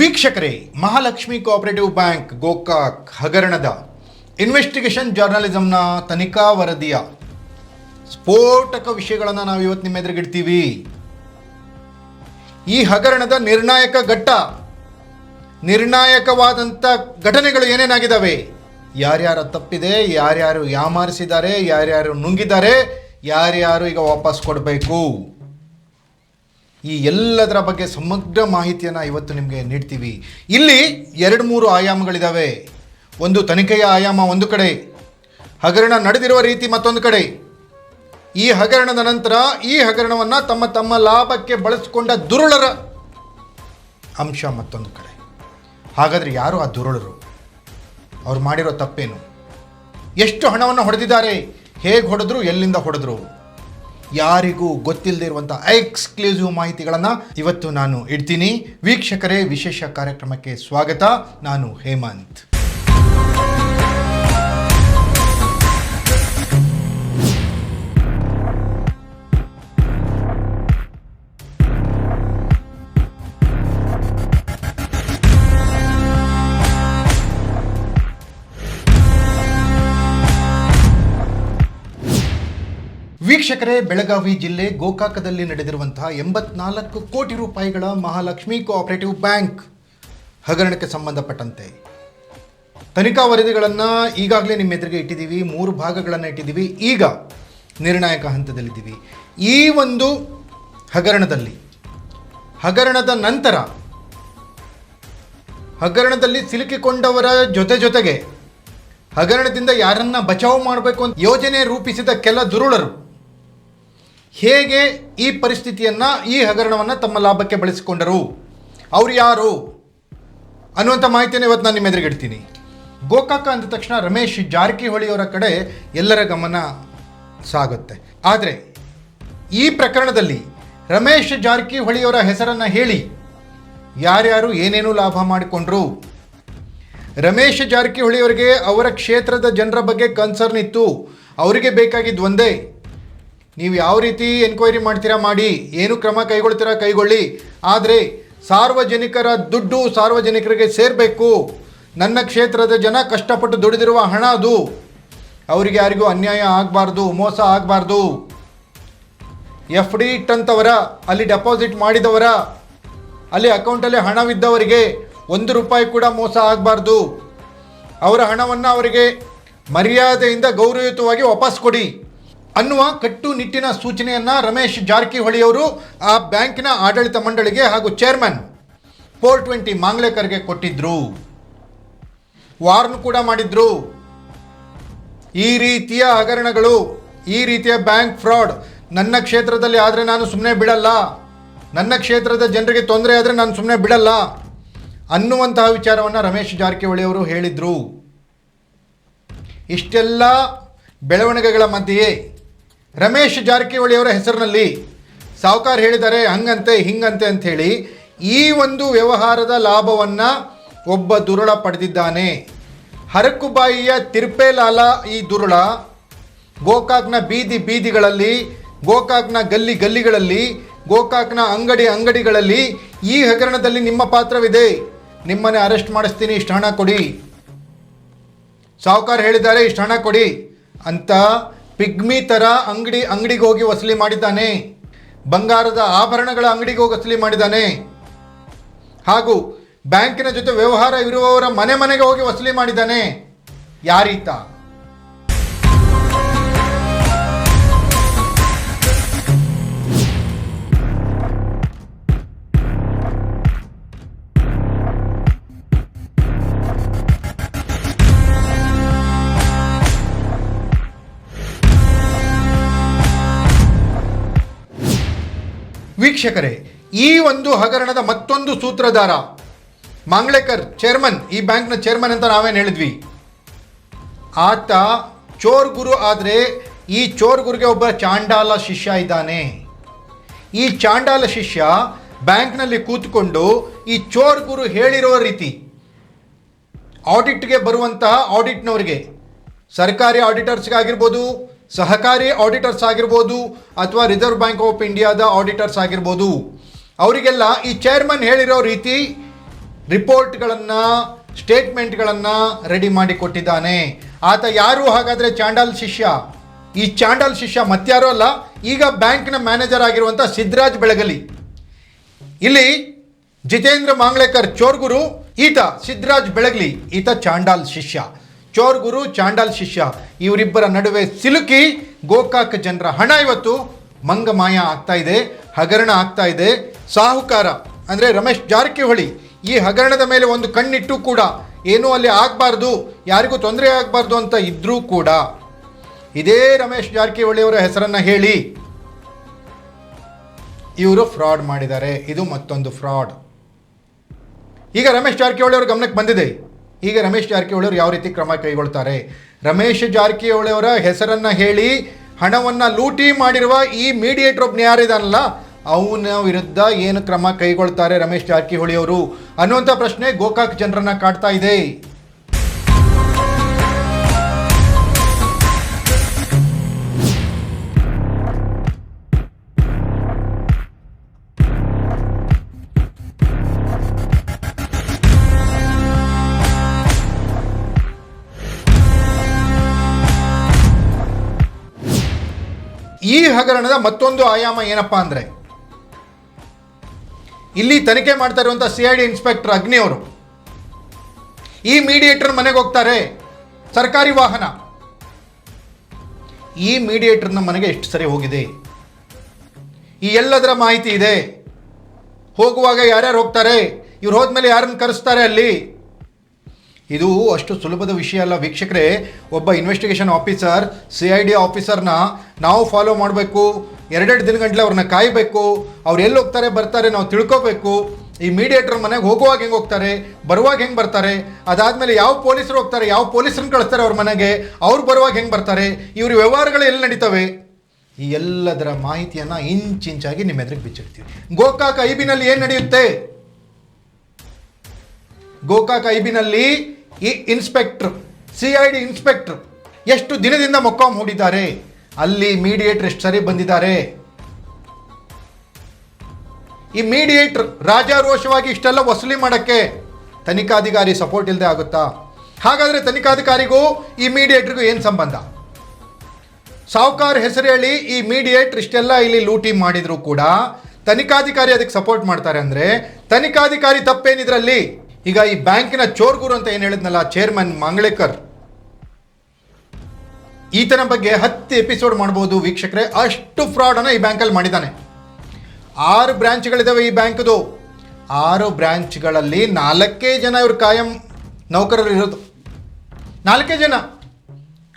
ವೀಕ್ಷಕರೇ, Mahalakshmi cooperative bank Gokak, ಹಗರಣದ investigation ಜರ್ನಲಿಸಮ್ನ ತನಿಖಾ ವರದಿಯ ಸ್ಫೋಟಕ ವಿಷಯಗಳನ್ನು ನಾವು ಇವತ್ತು ನಿಮ್ಮ ಎದುರುಗಿಡ್ತೀವಿ ಈ ಹಗರಣದ ನಿರ್ಣಾಯಕ ಘಟ್ಟ ನಿರ್ಣಾಯಕವಾದಂಥ ಘಟನೆಗಳು ಏನೇನಾಗಿದ್ದಾವೆ ಯಾರ್ಯಾರ ತಪ್ಪಿದೆ, ಯಾರ್ಯಾರು ಯಾಮಾರಿಸಿದ್ದಾರೆ, ಯಾರ್ಯಾರು ನುಂಗಿದ್ದಾರೆ, ಯಾರ್ಯಾರು ಈಗ ವಾಪಸ್ ಕೊಡಬೇಕು? ಈ ಎಲ್ಲದರ ಬಗ್ಗೆ ಸಮಗ್ರ ಮಾಹಿತಿಯನ್ನು ಇವತ್ತು ನಿಮಗೆ ನೀಡ್ತೀವಿ. ಇಲ್ಲಿ ಎರಡು ಮೂರು ಆಯಾಮಗಳಿದ್ದಾವೆ ಒಂದು ತನಿಖೆಯ ಆಯಾಮ ಒಂದು ಕಡೆ, ಹಗರಣ ನಡೆದಿರುವ ರೀತಿ ಮತ್ತೊಂದು ಕಡೆ. ಈ ಹಗರಣದ ನಂತರ ಈ ಹಗರಣವನ್ನು ತಮ್ಮ ತಮ್ಮ ಲಾಭಕ್ಕೆ ಬಳಸಿಕೊಂಡ ದುರುಳರ ಅಂಶ ಮತ್ತೊಂದು ಕಡೆ. ಹಾಗಾದರೆ ಯಾರು ಆ ದುರುಳರು? ಅವ್ರು ಮಾಡಿರೋ ತಪ್ಪೇನು? ಎಷ್ಟು ಹಣವನ್ನು ಹೊಡೆದಿದ್ದಾರೆ? ಹೇಗೆ ಹೊಡೆದ್ರು? ಎಲ್ಲಿಂದ ಹೊಡೆದ್ರು? ಯಾರಿಗೂ ಗೊತ್ತಿಲ್ಲದೆ ಇರುವಂಥ ಎಕ್ಸ್ಕ್ಲೂಸಿವ್ ಮಾಹಿತಿಗಳನ್ನು ಇವತ್ತು ನಾನು ಇಡ್ತೀನಿ. ವೀಕ್ಷಕರೇ ವಿಶೇಷ ಕಾರ್ಯಕ್ರಮಕ್ಕೆ ಸ್ವಾಗತ. ನಾನು ಹೇಮಂತ್. ವೀಕ್ಷಕರೇ, ಬೆಳಗಾವಿ ಜಿಲ್ಲೆ ಗೋಕಾಕದಲ್ಲಿ ನಡೆದಿರುವಂತಹ ಎಂಬತ್ನಾಲ್ಕು ಕೋಟಿ ರೂಪಾಯಿಗಳ ಮಹಾಲಕ್ಷ್ಮಿ ಕೋಆಪರೇಟಿವ್ ಬ್ಯಾಂಕ್ ಹಗರಣಕ್ಕೆ ಸಂಬಂಧಪಟ್ಟಂತೆ. ತನಿಖಾ ವರದಿಗಳನ್ನು ಈಗಾಗಲೇ ನಿಮ್ಮ ಎದುರಿಗೆ ಇಟ್ಟಿದ್ದೀವಿ, ಮೂರು ಭಾಗಗಳನ್ನು ಇಟ್ಟಿದ್ದೀವಿ. ಈಗ ನಿರ್ಣಾಯಕ ಹಂತದಲ್ಲಿದ್ದೀವಿ. ಈ ಒಂದು ಹಗರಣದಲ್ಲಿ, ಹಗರಣದ ನಂತರ, ಹಗರಣದಲ್ಲಿ ಸಿಲುಕಿಕೊಂಡವರ ಜೊತೆ ಜೊತೆಗೆ ಹಗರಣದಿಂದ ಯಾರನ್ನ ಬಚಾವ್ ಮಾಡಬೇಕು ಅಂತ ಯೋಜನೆ ರೂಪಿಸಿದ ಕೆಲ ದುರುಳರು ಹೇಗೆ ಈ ಪರಿಸ್ಥಿತಿಯನ್ನು, ಈ ಹಗರಣವನ್ನು ತಮ್ಮ ಲಾಭಕ್ಕೆ ಬಳಸಿಕೊಂಡರು? ಅವರು ಯಾರು? ಅನ್ನುವಂಥ ಮಾಹಿತಿಯನ್ನು ಇವತ್ತು ನಾನು ನಿಮ್ಮ ಎದುರುಗಿಡ್ತೀನಿ ಗೋಕಾಕ ಅಂದ ತಕ್ಷಣ ರಮೇಶ್ ಜಾರಕಿಹೊಳಿಯವರ ಕಡೆ ಎಲ್ಲರ ಗಮನ ಸಾಗುತ್ತೆ. ಆದರೆ, ಈ ಪ್ರಕರಣದಲ್ಲಿ ರಮೇಶ್ ಜಾರಕಿಹೊಳಿಯವರ ಹೆಸರನ್ನು ಹೇಳಿ, ಯಾರ್ಯಾರು ಏನೇನು ಲಾಭ ಮಾಡಿಕೊಂಡ್ರು? ರಮೇಶ್ ಜಾರಕಿಹೊಳಿಯವರಿಗೆ ಅವರ ಕ್ಷೇತ್ರದ ಜನರ ಬಗ್ಗೆ ಕನ್ಸರ್ನ್ ಇತ್ತು. ಅವರಿಗೆ ಬೇಕಾಗಿದ್ದು ಒಂದೇ ನೀವು ಯಾವ ರೀತಿ ಎನ್ಕ್ವೈರಿ ಮಾಡ್ತೀರಾ ಮಾಡಿ, ಏನು ಕ್ರಮ ಕೈಗೊಳ್ತೀರಾ ಕೈಗೊಳ್ಳಿ. ಆದರೆ ಸಾರ್ವಜನಿಕರ ದುಡ್ಡು ಸಾರ್ವಜನಿಕರಿಗೆ ಸೇರಬೇಕು. ನನ್ನ ಕ್ಷೇತ್ರದ ಜನ ಕಷ್ಟಪಟ್ಟು ದುಡಿದಿರುವ ಹಣ ಅದು. ಅವರಿಗೆ ಯಾರಿಗೂ ಅನ್ಯಾಯ ಆಗಬಾರ್ದು, ಮೋಸ ಆಗಬಾರ್ದು. ಎಫ್ ಡಿ ಇಟ್ಟಂಥವರ ಅಲ್ಲಿ ಡೆಪಾಸಿಟ್ ಮಾಡಿದವರ, ಅಲ್ಲಿ ಅಕೌಂಟಲ್ಲಿ ಹಣವಿದ್ದವರಿಗೆ ಒಂದು ರೂಪಾಯಿ ಕೂಡ ಮೋಸ ಆಗಬಾರ್ದು. ಅವರ ಹಣವನ್ನು ಅವರಿಗೆ ಮರ್ಯಾದೆಯಿಂದ ಗೌರವಯುತವಾಗಿ ವಾಪಸ್ ಕೊಡಿ. ಅನ್ನುವ ಕಟ್ಟುನಿಟ್ಟಿನ ಸೂಚನೆಯನ್ನು ರಮೇಶ್ ಜಾರಕಿಹೊಳಿಯವರು ಆ ಬ್ಯಾಂಕಿನ ಆಡಳಿತ ಮಂಡಳಿಗೆ ಹಾಗೂ ಚೇರ್ಮನ್ ಫೋರ್ ಟ್ವೆಂಟಿ ಮಾಂಗ್ಲೇಕರ್ಗೆ ಕೊಟ್ಟಿದ್ರು. ವಾರ್ನ್ ಕೂಡ ಮಾಡಿದ್ರು. ಈ ರೀತಿಯ ಹಗರಣಗಳು, ಈ ರೀತಿಯ ಬ್ಯಾಂಕ್ ಫ್ರಾಡ್ ನನ್ನ ಕ್ಷೇತ್ರದಲ್ಲಿ ಆದರೆ ನಾನು ಸುಮ್ಮನೆ ಬಿಡಲ್ಲ. ನನ್ನ ಕ್ಷೇತ್ರದ ಜನರಿಗೆ ತೊಂದರೆ ಆದರೆ ನಾನು ಸುಮ್ಮನೆ ಬಿಡಲ್ಲ ಅನ್ನುವಂತಹ ವಿಚಾರವನ್ನು ರಮೇಶ್ ಜಾರಕಿಹೊಳಿ ಅವರು ಹೇಳಿದರು. ಇಷ್ಟೆಲ್ಲ ಬೆಳವಣಿಗೆಗಳ ಮಧ್ಯೆಯೇ ರಮೇಶ್ ಜಾರಕಿಹೊಳಿ ಅವರ ಹೆಸರಿನಲ್ಲಿ ಸಾವುಕಾರ ಹೇಳಿದ್ದಾರೆ, ಹಂಗಂತೆ, ಹಿಂಗಂತೆ ಅಂಥೇಳಿ ಈ ಒಂದು ವ್ಯವಹಾರದ ಲಾಭವನ್ನು ಒಬ್ಬ ದುರುಳ ಪಡೆದಿದ್ದಾನೆ. ಹರಕುಬಾಯಿಯ ತಿರ್ಪೇಲಾಲ ಈ ದುರುಳ ಗೋಕಾಕ್ನ ಬೀದಿ ಬೀದಿಗಳಲ್ಲಿ, ಗೋಕಾಕ್ನ ಗಲ್ಲಿ ಗಲ್ಲಿಗಳಲ್ಲಿ, ಗೋಕಾಕ್ನ ಅಂಗಡಿ ಅಂಗಡಿಗಳಲ್ಲಿ ಈ ಹಗರಣದಲ್ಲಿ ನಿಮ್ಮ ಪಾತ್ರವಿದೆ. ನಿಮ್ಮನ್ನೇ ಅರೆಸ್ಟ್ ಮಾಡಿಸ್ತೀನಿ, ಇಷ್ಟು ಹಣ ಕೊಡಿ. ಸಾವುಕಾರ ಹೇಳಿದ್ದಾರೆ, ಇಷ್ಟು ಹಣ ಕೊಡಿ ಅಂತ ಪಿಗ್ಮಿ ಥರ ಅಂಗಡಿ ಅಂಗಡಿಗೆ ಹೋಗಿ ವಸೂಲಿ ಮಾಡಿದ್ದಾನೆ. ಬಂಗಾರದ ಆಭರಣಗಳ ಅಂಗಡಿಗೆ ಹೋಗಿ ವಸೂಲಿ ಮಾಡಿದ್ದಾನೆ. ಹಾಗೂ ಬ್ಯಾಂಕಿನ ಜೊತೆ ವ್ಯವಹಾರ ಇರುವವರ ಮನೆ ಮನೆಗೆ ಹೋಗಿ ವಸೂಲಿ ಮಾಡಿದ್ದಾನೆ. ಯಾರೀತ? ವೀಕ್ಷಕರೇ, ಈ ಒಂದು ಹಗರಣದ ಮತ್ತೊಂದು ಸೂತ್ರಧಾರ ಮಾಂಗ್ಲೇಕರ್ ಚೇರ್ಮನ್ ಈ ಬ್ಯಾಂಕ್ನ ಚೇರ್ಮನ್ ಅಂತ ನಾವೇನು ಹೇಳಿದ್ವಿ? ಆತ ಚೋರ್ ಗುರು ಆದರೆ ಈ ಚೋರ್ ಗುರುಗೆ ಒಬ್ಬ ಚಾಂಡಾಲ ಶಿಷ್ಯ ಇದ್ದಾನೆ. ಈ ಚಾಂಡಾಲ ಶಿಷ್ಯ ಬ್ಯಾಂಕ್ನಲ್ಲಿ ಕೂತ್ಕೊಂಡು ಈ ಚೋರ್ ಗುರು ಹೇಳಿರೋ ರೀತಿ ಆಡಿಟ್ಗೆ ಬರುವಂತಹ ಆಡಿಟ್ನವರಿಗೆ ಸರ್ಕಾರಿ ಆಡಿಟರ್ಸ್ಗಾಗಿರ್ಬೋದು ಸಹಕಾರಿ ಆಡಿಟರ್ಸ್ ಆಗಿರ್ಬೋದು ಅಥವಾ ರಿಸರ್ವ್ ಬ್ಯಾಂಕ್ ಆಫ್ ಇಂಡಿಯಾದ ಆಡಿಟರ್ಸ್ ಆಗಿರ್ಬೋದು, ಅವರಿಗೆಲ್ಲ ಈ ಚೇರ್ಮನ್ ಹೇಳಿರೋ ರೀತಿ ರಿಪೋರ್ಟ್ಗಳನ್ನು ಸ್ಟೇಟ್ಮೆಂಟ್ಗಳನ್ನು ರೆಡಿ ಮಾಡಿ ಕೊಟ್ಟಿದ್ದಾನೆ. ಆತ ಯಾರು ಹಾಗಾದರೆ ಚಾಂಡಾಲ್ ಶಿಷ್ಯ? ಈ ಚಾಂಡಾಲ್ ಶಿಷ್ಯ ಮತ್ತಾರೋ ಅಲ್ಲ, ಈಗ ಬ್ಯಾಂಕ್ನ ಮ್ಯಾನೇಜರ್ ಆಗಿರುವಂಥ ಸಿದ್ದರಾಜ್ ಬೆಳಗಲಿ. ಇಲ್ಲಿ ಜಿತೇಂದ್ರ ಮಾಂಗ್ಲೇಕರ್ ಚೋರ್ಗುರು, ಈತ ಸಿದ್ದರಾಜ್ ಬೆಳಗಲಿ, ಈತ ಚಾಂಡಾಲ್ ಶಿಷ್ಯ. ಚೋರ್ಗುರು ಚಾಂಡಾಲ್ ಶಿಷ್ಯ. ಇವರಿಬ್ಬರ ನಡುವೆ ಸಿಲುಕಿ ಗೋಕಾಕ ಜನರ ಹಣ ಇವತ್ತು ಮಂಗಮಾಯ ಆಗ್ತಾ ಇದೆ, ಹಗರಣ ಆಗ್ತಾ ಇದೆ. ಸಾಹುಕಾರ, ಅಂದರೆ ರಮೇಶ್ ಜಾರಕಿಹೊಳಿ, ಈ ಹಗರಣದ ಮೇಲೆ ಒಂದು ಕಣ್ಣಿಟ್ಟು ಕೂಡ ಏನೂ ಅಲ್ಲಿ ಆಗಬಾರ್ದು, ಯಾರಿಗೂ ತೊಂದರೆ ಆಗಬಾರ್ದು ಅಂತ ಇದ್ರೂ ಕೂಡ. ಇದೇ ರಮೇಶ್ ಜಾರಕಿಹೊಳಿಯವರ ಹೆಸರನ್ನು ಹೇಳಿ. ಇವರು ಫ್ರಾಡ್ ಮಾಡಿದ್ದಾರೆ. ಇದು ಮತ್ತೊಂದು ಫ್ರಾಡ್. ಈಗ ರಮೇಶ್ ಜಾರಕಿಹೊಳಿ ಅವ್ರ ಗಮನಕ್ಕೆ ಬಂದಿದೆ. ಈಗ ರಮೇಶ್ ಜಾರಕಿಹೊಳಿ ಅವರು ಯಾವ ರೀತಿ ಕ್ರಮ ಕೈಗೊಳ್ತಾರೆ? ರಮೇಶ್ ಜಾರಕಿಹೊಳಿ ಅವರ ಹೆಸರನ್ನ ಹೇಳಿ ಹಣವನ್ನು ಲೂಟಿ ಮಾಡಿರುವ ಈ ಮೀಡಿಯೇಟರ್ ಒಬ್ಬನ ಯಾರಿದಾನಲ್ಲ, ಅವನ ವಿರುದ್ಧ ಏನು ಕ್ರಮ ಕೈಗೊಳ್ತಾರೆ ರಮೇಶ್ ಜಾರಕಿಹೊಳಿ ಅವರು ಅನ್ನುವಂಥ ಪ್ರಶ್ನೆ ಗೋಕಾಕ್ ಜನರನ್ನ ಕಾಡ್ತಾ ಇದೆ. ಈ ಹಗರಣದ ಮತ್ತೊಂದು ಆಯಾಮ ಏನಪ್ಪ ಅಂದರೆ, ಇಲ್ಲಿ ತನಿಖೆ ಮಾಡ್ತಾ ಇರುವಂಥ ಸಿ ಐ ಡಿ ಇನ್ಸ್ಪೆಕ್ಟರ್ ಅಗ್ನಿ ಅವರು, ಈ ಮೀಡಿಯೇಟರ್ ಮನೆಗೆ ಹೋಗ್ತಾರೆ, ಸರ್ಕಾರಿ ವಾಹನ. ಈ ಮೀಡಿಯೇಟರ್ನ ಮನೆಗೆ ಎಷ್ಟು ಸರಿ ಹೋಗಿದೆ? ಈ ಎಲ್ಲದರ ಮಾಹಿತಿ ಇದೆ. ಹೋಗುವಾಗ ಯಾರ್ಯಾರು ಹೋಗ್ತಾರೆ? ಇವ್ರು ಹೋದ್ಮೇಲೆ ಯಾರನ್ನು ಕರೆಸ್ತಾರೆ ಅಲ್ಲಿ? ಇದು ಅಷ್ಟು ಸುಲಭದ ವಿಷಯ ಅಲ್ಲ. ವೀಕ್ಷಕರೇ, ಒಬ್ಬ investigation officer C I D ಆಫೀಸರ್ನ ನಾವು ಫಾಲೋ ಮಾಡಬೇಕು. ಎರಡೆರಡು ದಿನಗಂಟ್ಲೆ ಅವ್ರನ್ನ ಕಾಯಬೇಕು. ಅವ್ರು ಎಲ್ಲಿ ಹೋಗ್ತಾರೆ, ಬರ್ತಾರೆ ನಾವು ತಿಳ್ಕೋಬೇಕು. ಈ ಮೀಡಿಯೇಟರ್ ಮನೆಗೆ ಹೋಗುವಾಗ ಹೆಂಗೆ ಹೋಗ್ತಾರೆ, ಬರುವಾಗ ಹೆಂಗೆ ಬರ್ತಾರೆ, ಅದಾದಮೇಲೆ ಯಾವ ಪೊಲೀಸರು ಹೋಗ್ತಾರೆ, ಯಾವ ಪೊಲೀಸರನ್ನ ಕಳಿಸ್ತಾರೆ ಅವ್ರ ಮನೆಗೆ, ಅವ್ರು ಬರುವಾಗ ಹೆಂಗೆ ಬರ್ತಾರೆ, ಇವ್ರ ವ್ಯವಹಾರಗಳು ಎಲ್ಲಿ ನಡೀತವೆ? ಈ ಎಲ್ಲದರ ಮಾಹಿತಿಯನ್ನು ಇಂಚಿಂಚಾಗಿ ನಿಮ್ಮ ಎದುರಿಗೆ ಬಿಚ್ಚಿಡ್ತೀವಿ. ಗೋಕಾಕ್ ಐಬಿನಲ್ಲಿ ಏನು ನಡೆಯುತ್ತೆ? ಗೋಕಾಕ್ ಐಬಿನಲ್ಲಿ ಈ inspector, C I D inspector ಎಷ್ಟು ದಿನದಿಂದ ಮೊಕ್ಕಾಂ ಹೂಡಿದ್ದಾರೆ? ಅಲ್ಲಿ ಮೀಡಿಯೇಟರ್ ಎಷ್ಟು ಸರಿ ಬಂದಿದ್ದಾರೆ? ಈ ಮೀಡಿಯೇಟರ್ ರಾಜಾರೋಷವಾಗಿ ಇಷ್ಟೆಲ್ಲ ವಸೂಲಿ ಮಾಡೋಕ್ಕೆ ತನಿಖಾಧಿಕಾರಿ ಸಪೋರ್ಟ್ ಇಲ್ಲದೆ ಆಗುತ್ತಾ? ಹಾಗಾದರೆ ತನಿಖಾಧಿಕಾರಿಗೂ ಈ ಮೀಡಿಯೇಟ್ರಿಗೂ ಏನು ಸಂಬಂಧ? ಸಾಹುಕಾರ ಹೆಸರು ಈ ಮೀಡಿಯೇಟ್ರ್ ಇಷ್ಟೆಲ್ಲ ಇಲ್ಲಿ ಲೂಟಿ ಮಾಡಿದರೂ ಕೂಡ ತನಿಖಾಧಿಕಾರಿ ಅದಕ್ಕೆ ಸಪೋರ್ಟ್ ಮಾಡ್ತಾರೆ ಅಂದರೆ ತನಿಖಾಧಿಕಾರಿ ತಪ್ಪೇನಿದ್ರಲ್ಲಿ? ಈಗ ಈ ಬ್ಯಾಂಕಿನ ಚೋರ್ಗುರು ಅಂತ ಏನು ಹೇಳಿದ್ನಲ್ಲ ಚೇರ್ಮನ್ ಮಂಗಳೇಕರ್. ಈತನ ಬಗ್ಗೆ ಹತ್ತು ಎಪಿಸೋಡ್ ಮಾಡ್ಬೋದು ವೀಕ್ಷಕರೇ. ಅಷ್ಟು ಫ್ರಾಡನ್ನು ಈ ಬ್ಯಾಂಕಲ್ಲಿ ಮಾಡಿದ್ದಾನೆ. ಆರು ಬ್ರ್ಯಾಂಚ್ಗಳಿದ್ದಾವೆ ಈ ಬ್ಯಾಂಕ್ದು. ಆರು ಬ್ರ್ಯಾಂಚ್ಗಳಲ್ಲಿ ನಾಲ್ಕೇ ಜನ ಇವರು ಕಾಯಂ ನೌಕರರು ಇರೋದು. ನಾಲ್ಕೇ ಜನ.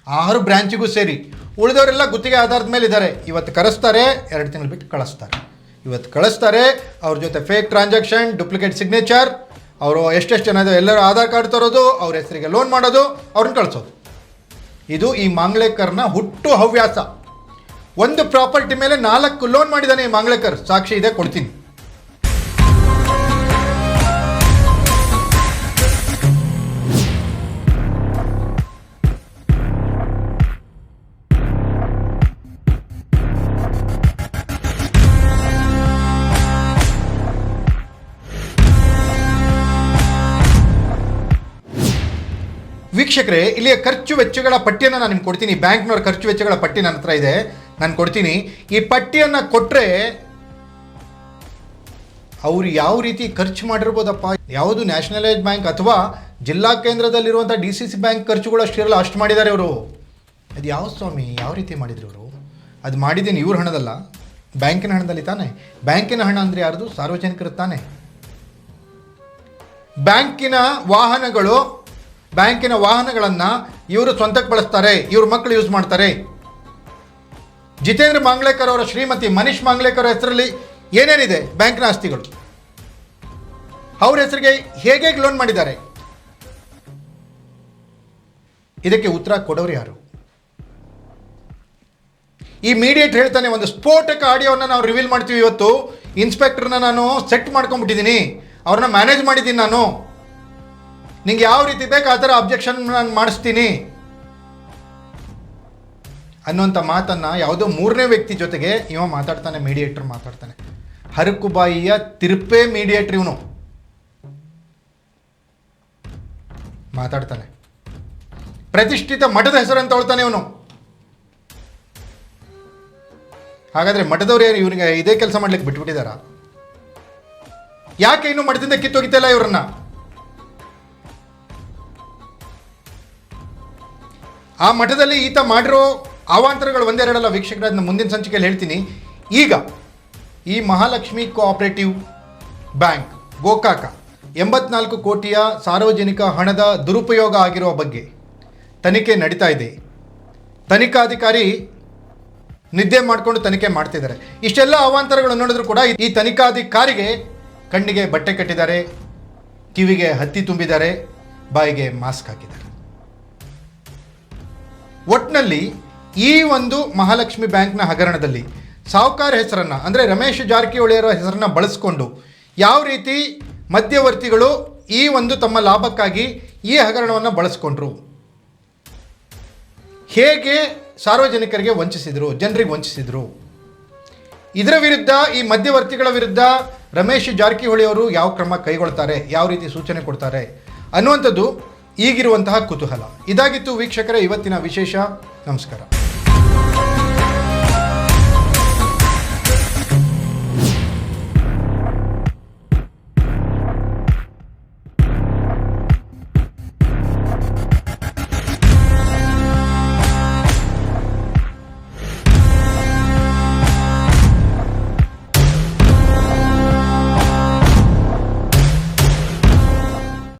ಆರು ಬ್ರಾಂಚಿಗೂ ಸೇರಿ. ಉಳಿದವರೆಲ್ಲ ಗುತ್ತಿಗೆ ಆಧಾರದ ಮೇಲೆ ಇದ್ದಾರೆ. ಇವತ್ತು ಕರೆಸ್ತಾರೆ, ಎರಡು ತಿಂಗಳು ಬಿಟ್ಟು ಕಳಿಸ್ತಾರೆ. ಇವತ್ತು ಕಳಿಸ್ತಾರೆ, ಅವ್ರ ಜೊತೆ ಫೇಕ್ ಟ್ರಾನ್ಸಾಕ್ಷನ್ ಡೂಪ್ಲಿಕೇಟ್ ಸಿಗ್ನೇಚರ್ ಅವರು ಎಷ್ಟೆಷ್ಟು ಜನ ಇದಾವೆ, ಎಲ್ಲರೂ ಆಧಾರ್ ಕಾರ್ಡ್ ತರೋದು, ಅವ್ರ ಹೆಸರಿಗೆ ಲೋನ್ ಮಾಡೋದು, ಅವ್ರನ್ನ ಕಳಿಸೋದು. ಇದು ಈ ಮಾಂಗ್ಲೇಕರ್ನ ಹುಟ್ಟು ಹವ್ಯಾಸ. ಒಂದು ಪ್ರಾಪರ್ಟಿ ಮೇಲೆ ನಾಲ್ಕು ಲೋನ್ ಮಾಡಿದ್ದಾನೆ ಈ ಮಾಂಗ್ಲೇಕರ್. ಸಾಕ್ಷಿ ಇದೆ, ಕೊಡ್ತೀನಿ. ವೀಕ್ಷಕರೇ, ಇಲ್ಲಿಯ ಖರ್ಚು ವೆಚ್ಚಗಳ ಪಟ್ಟಿಯನ್ನು ನಾನು ನಿಮ್ಗೆ ಕೊಡ್ತೀನಿ. ಬ್ಯಾಂಕ್ನವ್ರ ಖರ್ಚು ವೆಚ್ಚಗಳ ಪಟ್ಟಿ ನನ್ನ ಹತ್ರ ಇದೆ. ನಾನು ಕೊಡ್ತೀನಿ. ಈ ಪಟ್ಟಿಯನ್ನು ಕೊಟ್ಟರೆ ಅವರು ಯಾವ ರೀತಿ ಖರ್ಚು ಮಾಡಿರ್ಬೋದಪ್ಪ? ಯಾವುದು ನ್ಯಾಷನಲೈಸ್ ಬ್ಯಾಂಕ್ ಅಥವಾ ಜಿಲ್ಲಾ ಕೇಂದ್ರದಲ್ಲಿರುವಂಥ ಡಿ ಸಿ ಸಿ ಬ್ಯಾಂಕ್ ಖರ್ಚುಗಳು ಅಷ್ಟಿರಲ್ಲ ಅಷ್ಟು ಮಾಡಿದ್ದಾರೆ ಅವರು ಅದು ಯಾವ ಸ್ವಾಮಿ? ಯಾವ ರೀತಿ ಮಾಡಿದ್ರು ಅವರು ಅದು ಮಾಡಿದ್ದೀನಿ, ಇವ್ರ ಹಣದಲ್ಲ. ಬ್ಯಾಂಕಿನ ಹಣದಲ್ಲಿ ತಾನೆ. ಬ್ಯಾಂಕಿನ ಹಣ ಅಂದರೆ ಯಾರ್ದು? ಸಾರ್ವಜನಿಕರು ತಾನೆ. ಬ್ಯಾಂಕಿನ ವಾಹನಗಳು ಬ್ಯಾಂಕಿನ ವಾಹನಗಳನ್ನು ಇವರು ಸ್ವಂತಕ್ಕೆ ಬಳಸ್ತಾರೆ, ಇವ್ರ ಮಕ್ಕಳು ಯೂಸ್ ಮಾಡ್ತಾರೆ. ಜಿತೇಂದ್ರ ಮಾಂಗ್ಲೇಕರ್ ಅವರ ಶ್ರೀಮತಿ ಮನೀಶ್ ಮಾಂಗ್ಲೇಕರ್ ಹೆಸರಲ್ಲಿ ಏನೇನಿದೆ ಬ್ಯಾಂಕ್ನ ಆಸ್ತಿಗಳು? ಅವ್ರ ಹೆಸರಿಗೆ ಹೇಗೆ ಲೋನ್ ಮಾಡಿದ್ದಾರೆ? ಇದಕ್ಕೆ ಉತ್ತರ ಕೊಡೋರು ಯಾರು? ಈ ಮೀಡಿಯೇಟ್ ಹೇಳ್ತಾನೆ, ಒಂದು ಸ್ಫೋಟಕ ಆಡಿಯೋವನ್ನು ನಾವು ರಿವೀಲ್ ಮಾಡ್ತೀವಿ ಇವತ್ತು. ಇನ್ಸ್ಪೆಕ್ಟರ್ನ ನಾನು ಸೆಟ್ ಮಾಡ್ಕೊಂಡ್ಬಿಟ್ಟಿದ್ದೀನಿ. ಅವ್ರನ್ನ ಮ್ಯಾನೇಜ್ ಮಾಡಿದ್ದೀನಿ ನಾನು. ನಿಂಗೆ ಯಾವ ರೀತಿ ಬೇಕು ಆ ಥರ ಅಬ್ಜೆಕ್ಷನ್ ನಾನು ಮಾಡಿಸ್ತೀನಿ. ಅನ್ನುವಂಥ ಮಾತನ್ನು ಯಾವುದೋ ಮೂರನೇ ವ್ಯಕ್ತಿ ಜೊತೆಗೆ ಇವ ಮಾತಾಡ್ತಾನೆ ಮೀಡಿಯೇಟ್ರ್ ಮಾತಾಡ್ತಾನೆ. ಹರಕುಬಾಯಿಯ ತಿರುಪೆ ಮೀಡಿಯೇಟ್ರ್ ಇವನು. ಮಾತಾಡ್ತಾನೆ. ಪ್ರತಿಷ್ಠಿತ ಮಠದ ಹೆಸರನ್ನು ತಗೊಳ್ತಾನೆ ಇವನು. ಹಾಗಾದರೆ ಮಠದವ್ರು ಏನು ಇವನಿಗೆ ಇದೇ ಕೆಲಸ ಮಾಡ್ಲಿಕ್ಕೆ ಬಿಟ್ಬಿಟ್ಟಿದಾರ? ಯಾಕೆ ಇನ್ನು ಮಠದಿಂದ ಕಿತ್ತೋಗಿತ್ತಲ್ಲ ಇವ್ರನ್ನ? ಆ ಮಠದಲ್ಲಿ ಈತ ಮಾಡಿರೋ ಅವಾಂತರಗಳು ಒಂದೆರಡಲ್ಲ, ವೀಕ್ಷಕರ ಮುಂದಿನ ಸಂಚಿಕೆಯಲ್ಲಿ ಹೇಳ್ತೀನಿ. ಈಗ ಈ ಮಹಾಲಕ್ಷ್ಮಿ ಕೋಆಪರೇಟಿವ್ ಬ್ಯಾಂಕ್, ಗೋಕಾಕ, ಎಂಬತ್ನಾಲ್ಕು ಕೋಟಿಯ ಸಾರ್ವಜನಿಕ ಹಣದ ದುರುಪಯೋಗ ಆಗಿರುವ ಬಗ್ಗೆ ತನಿಖೆ ನಡೀತಾ ಇದೆ. ತನಿಖಾಧಿಕಾರಿ ನಿದ್ದೆ ಮಾಡಿಕೊಂಡು ತನಿಖೆ ಮಾಡ್ತಿದ್ದಾರೆ. ಇಷ್ಟೆಲ್ಲ ಅವಾಂತರಗಳು ನೋಡಿದ್ರು ಕೂಡ ಈ ತನಿಖಾಧಿಕಾರಿಗೆ ಕಣ್ಣಿಗೆ ಬಟ್ಟೆ ಕಟ್ಟಿದ್ದಾರೆ, ಕಿವಿಗೆ ಹತ್ತಿ ತುಂಬಿದ್ದಾರೆ, ಬಾಯಿಗೆ ಮಾಸ್ಕ್ ಹಾಕಿದ್ದಾರೆ. ಒಟ್ನಲ್ಲಿ ಈ ಒಂದು ಮಹಾಲಕ್ಷ್ಮಿ ಬ್ಯಾಂಕ್ನ ಹಗರಣದಲ್ಲಿ ಸಾಹುಕಾರ ಹೆಸರನ್ನು, ಅಂದರೆ ರಮೇಶ್ ಜಾರಕಿಹೊಳಿಯವರ ಹೆಸರನ್ನು ಬಳಸಿಕೊಂಡು ಯಾವ ರೀತಿ ಮಧ್ಯವರ್ತಿಗಳು ಈ ಒಂದು ತಮ್ಮ ಲಾಭಕ್ಕಾಗಿ ಈ ಹಗರಣವನ್ನು ಬಳಸ್ಕೊಂಡ್ರು. ಹೇಗೆ ಸಾರ್ವಜನಿಕರಿಗೆ ವಂಚಿಸಿದರು, ಜನರಿಗೆ ವಂಚಿಸಿದರು. ಇದರ ವಿರುದ್ಧ, ಈ ಮಧ್ಯವರ್ತಿಗಳ ವಿರುದ್ಧ ರಮೇಶ್ ಜಾರಕಿಹೊಳಿ ಅವರು ಯಾವ ಕ್ರಮ ಕೈಗೊಳ್ತಾರೆ, ಯಾವ ರೀತಿ ಸೂಚನೆ ಕೊಡ್ತಾರೆ ಅನ್ನುವಂಥದ್ದು ಈಗಿರುವಂತಹ ಕುತೂಹಲ. ಇದಾಗಿತ್ತು ವೀಕ್ಷಕರ ಇವತ್ತಿನ ವಿಶೇಷ ನಮಸ್ಕಾರ.